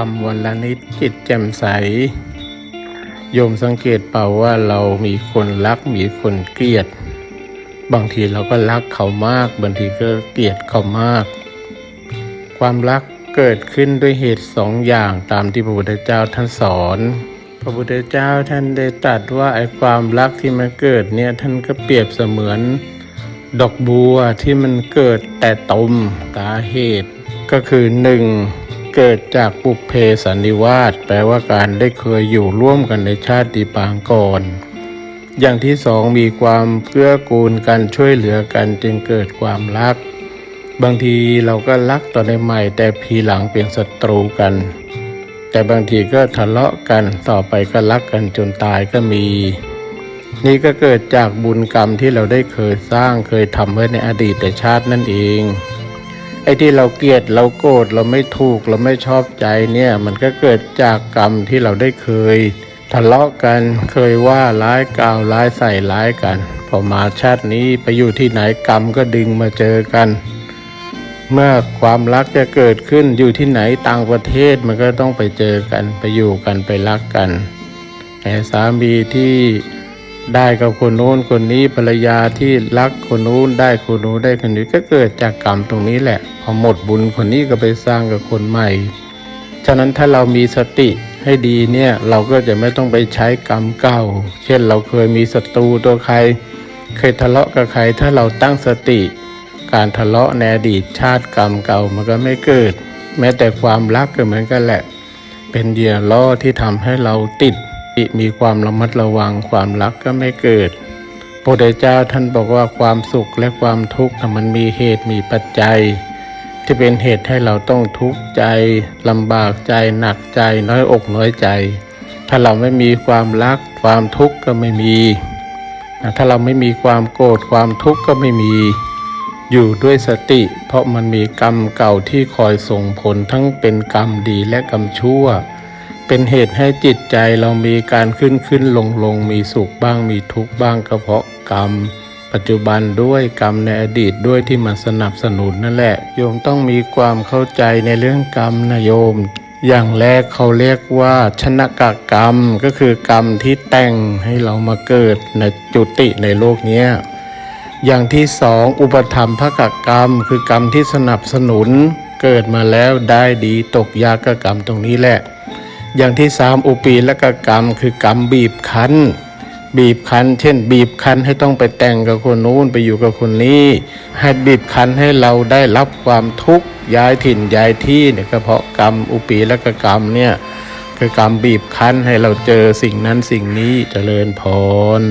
รมวันละนิดจิตแจ่มใส โยมสังเกตเปล่าว่าเรามีคนรักมีคนเกลียด บางทีเราก็รักเขามาก บางทีก็เกลียดเขามาก ความรักเกิดขึ้นด้วยเหตุสองอย่างตามที่พระพุทธเจ้าท่านสอน พระพุทธเจ้าท่านได้ตรัสว่าไอ้ความรักที่มันเกิดเนี่ยท่านก็เปรียบเสมือน ดอกบัวที่มันเกิดแต่ตมสาเหตุก็คือหนึ่ง เกิดจากปุเพสันนิวาสแปลว่าการได้เคยอยู่ร่วมกันในชาติปางก่อน อย่างที่สองมีความเกื้อกูลกันช่วยเหลือกันจึงเกิดความรัก บางทีเราก็รักตอนใหม่แต่พีหลังเป็นศัตรูกัน แต่บางทีก็ทะเลาะกันต่อไปก็รักกันจนตายก็มี นี่ก็เกิดจากบุญกรรมที่เราได้เคยสร้างเคยทำไว้ในอดีตชาตินั่นเอง ไอ้ที่เราเกลียดเราโกรธเราไม่ถูกเราไม่ชอบใจเนี่ยมันก็เกิดจากกรรมที่เราได้เคย ทะเลาะกันเคยว่าร้ายกล่าวร้ายใส่ร้ายกัน พอมาชาตินี้ไปอยู่ที่ไหนกรรมก็ดึงมาเจอกัน เมื่อความรักจะเกิดขึ้นอยู่ที่ไหนต่างประเทศมันก็ต้องไปเจอกันไปอยู่กันไปรักกันแต่สามีที่ ได้กับคนโน้นคนนี้ภรรยาที่รักคนโน้นได้คนโน้นได้คนนี้ก็เกิดจากกรรมตรงนี้แหละ พอหมดบุญคนนี้ก็ไปสร้างกับคนใหม่ ฉะนั้นถ้าเรามีสติให้ดีเนี่ยเราก็จะไม่ต้องไปใช้กรรมเก่า เช่นเราเคยมีศัตรูตัวใคร เคยทะเลาะกับใครถ้าเราตั้งสติ การทะเลาะในอดีตชาติกรรมเก่ามันก็ไม่เกิด แม้แต่ความรักก็เหมือนกันแหละ เป็นเหยื่อล่อที่ทำให้เราติด มีความระมัดระวังความรักก็ไม่เกิดพระพุทธเจ้าท่านบอกว่าความสุขและความทุกข์มันมีเหตุมีปัจจัย ที่เป็นเหตุให้เราต้องทุกข์ใจลำบากใจหนักใจน้อยอกน้อยใจ ถ้าเราไม่มีความรักความทุกข์ก็ไม่มีถ้าเราไม่มีความโกรธความทุกข์ก็ไม่มี อยู่ด้วยสติ เพราะมันมีกรรมเก่าที่คอยส่งผลทั้งเป็นกรรมดีและกรรมชั่ว เป็นเหตุให้จิตใจเรามีการขึ้นขึ้นลงลงมีสุขบ้างมีทุกข์บ้างก็เพราะกรรม ปัจจุบันด้วยกรรมในอดีตด้วยที่มาสนับสนุนนั่นแหละ โยมต้องมีความเข้าใจในเรื่องกรรมนะโยม อย่างแรกเขาเรียกว่า ชนะกกรรมก็คือกรรมที่แต่งให้เรามาเกิดในจุติในโลกนี้อย่างที่สองอุปธรรมภกกรรม คือกรรมที่สนับสนุนเกิดมาแล้วได้ดีตกยากกรรมตรงนี้แหละ อย่างที่สามอุปีและกกรรม คือกรรมบีบคั้น บีบคั้น เช่น บีบคั้นให้ต้องไปแต่งกับคนนู้นไปอยู่กับคนนี้ ให้บีบคั้นให้เราได้รับความทุกข์ย้ายถิ่นย้ายที่เนี่ยก็เพราะกรรมอุปีและกกรรมเนี่ยคือกรรมบีบคั้นให้เราเจอสิ่งนั้นสิ่งนี้เจริญพร